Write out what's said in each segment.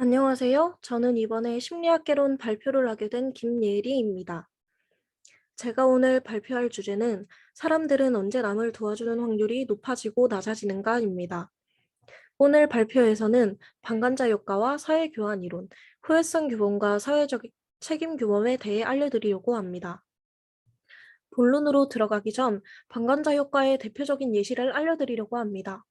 안녕하세요. 저는 이번에 심리학개론 발표를 하게 된 김예리입니다. 제가 오늘 발표할 주제는 사람들은 언제 남을 도와주는 확률이 높아지고 낮아지는가입니다. 오늘 발표에서는 방관자 효과와 사회교환 이론, 후회성 규범과 사회적 책임 규범에 대해 알려드리려고 합니다. 본론으로 들어가기 전 방관자 효과의 대표적인 예시를 알려드리려고 합니다.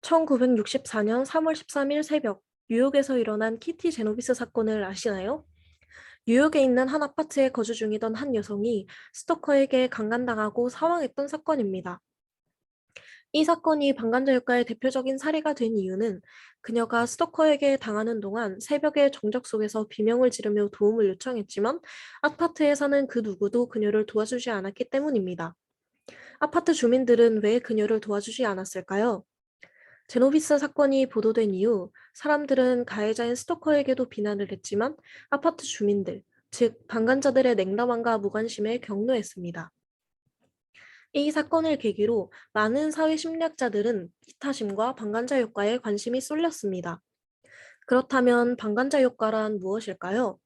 1964년 3월 13일 새벽, 뉴욕에서 일어난 키티 제노비스 사건을 아시나요? 뉴욕에 있는 한 아파트에 거주 중이던 한 여성이 스토커에게 강간당하고 사망했던 사건입니다. 이 사건이 방관자 효과의 대표적인 사례가 된 이유는 그녀가 스토커에게 당하는 동안 새벽의 정적 속에서 비명을 지르며 도움을 요청했지만 아파트에 사는 그 누구도 그녀를 도와주지 않았기 때문입니다. 아파트 주민들은 왜 그녀를 도와주지 않았을까요? 제노비스 사건이 보도된 이후 사람들은 가해자인 스토커에게도 비난을 했지만 아파트 주민들, 즉 방관자들의 냉담함과 무관심에 격노했습니다. 이 사건을 계기로 많은 사회 심리학자들은 이타심과 방관자 효과에 관심이 쏠렸습니다. 그렇다면 방관자 효과란 무엇일까요?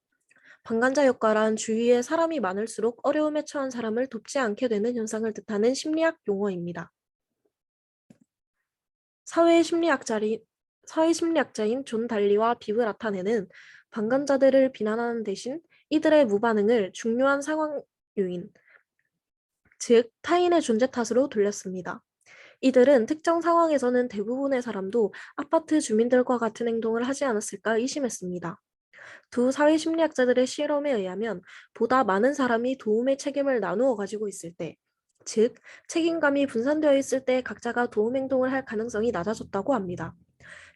방관자 효과란 주위에 사람이 많을수록 어려움에 처한 사람을 돕지 않게 되는 현상을 뜻하는 심리학 용어입니다. 사회 심리학자리, 사회 심리학자인 존 달리와 비브 라타네는 방관자들을 비난하는 대신 이들의 무반응을 중요한 상황 요인, 즉 타인의 존재 탓으로 돌렸습니다. 이들은 특정 상황에서는 대부분의 사람도 아파트 주민들과 같은 행동을 하지 않았을까 의심했습니다. 두 사회 심리학자들의 실험에 의하면 보다 많은 사람이 도움의 책임을 나누어 가지고 있을 때, 즉 책임감이 분산되어 있을 때 각자가 도움 행동을 할 가능성이 낮아졌다고 합니다.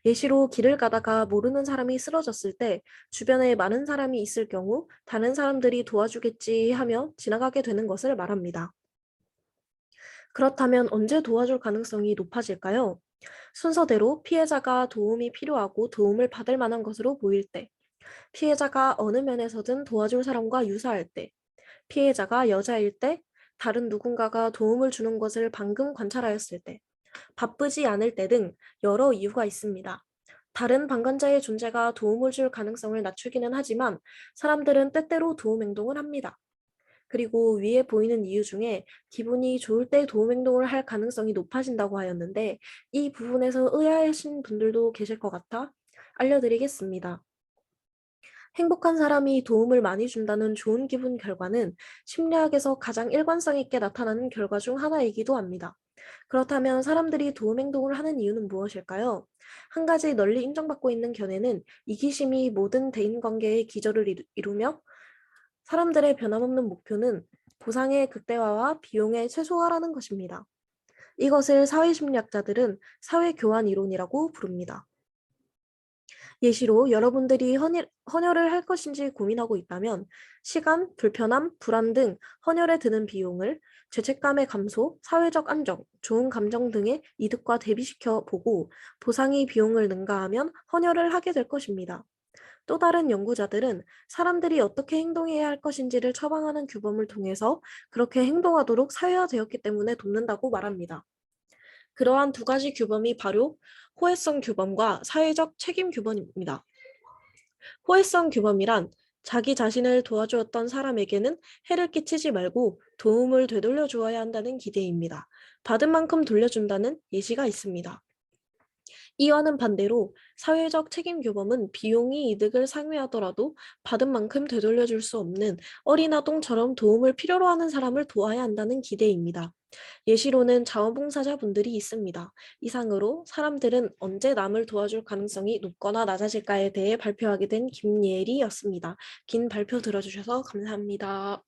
예시로 길을 가다가 모르는 사람이 쓰러졌을 때 주변에 많은 사람이 있을 경우 다른 사람들이 도와주겠지 하며 지나가게 되는 것을 말합니다. 그렇다면 언제 도와줄 가능성이 높아질까요? 순서대로 피해자가 도움이 필요하고 도움을 받을 만한 것으로 보일 때, 피해자가 어느 면에서든 도와줄 사람과 유사할 때, 피해자가 여자일 때, 다른 누군가가 도움을 주는 것을 방금 관찰하였을 때, 바쁘지 않을 때 등 여러 이유가 있습니다. 다른 방관자의 존재가 도움을 줄 가능성을 낮추기는 하지만 사람들은 때때로 도움 행동을 합니다. 그리고 위에 보이는 이유 중에 기분이 좋을 때 도움 행동을 할 가능성이 높아진다고 하였는데 이 부분에서 의아하신 분들도 계실 것 같아 알려드리겠습니다. 행복한 사람이 도움을 많이 준다는 좋은 기분 결과는 심리학에서 가장 일관성 있게 나타나는 결과 중 하나이기도 합니다. 그렇다면 사람들이 도움 행동을 하는 이유는 무엇일까요? 한 가지 널리 인정받고 있는 견해는 이기심이 모든 대인관계의 기저를 이루며 사람들의 변함없는 목표는 보상의 극대화와 비용의 최소화라는 것입니다. 이것을 사회심리학자들은 사회교환 이론이라고 부릅니다. 예시로 여러분들이 헌일, 헌혈을 할 것인지 고민하고 있다면 시간, 불편함, 불안 등 헌혈에 드는 비용을 죄책감의 감소, 사회적 안정, 좋은 감정 등의 이득과 대비시켜 보고 보상이 비용을 능가하면 헌혈을 하게 될 것입니다. 또 다른 연구자들은 사람들이 어떻게 행동해야 할 것인지를 처방하는 규범을 통해서 그렇게 행동하도록 사회화되었기 때문에 돕는다고 말합니다. 그러한 두 가지 규범이 바로 호혜성 규범과 사회적 책임 규범입니다. 호혜성 규범이란 자기 자신을 도와주었던 사람에게는 해를 끼치지 말고 도움을 되돌려 주어야 한다는 기대입니다. 받은 만큼 돌려준다는 예시가 있습니다. 이와는 반대로 사회적 책임 규범은 비용이 이득을 상회하더라도 받은 만큼 되돌려줄 수 없는 어린 아동처럼 도움을 필요로 하는 사람을 도와야 한다는 기대입니다. 예시로는 자원봉사자분들이 있습니다. 이상으로 사람들은 언제 남을 도와줄 가능성이 높거나 낮아질까에 대해 발표하게 된 김예리였습니다. 긴 발표 들어주셔서 감사합니다.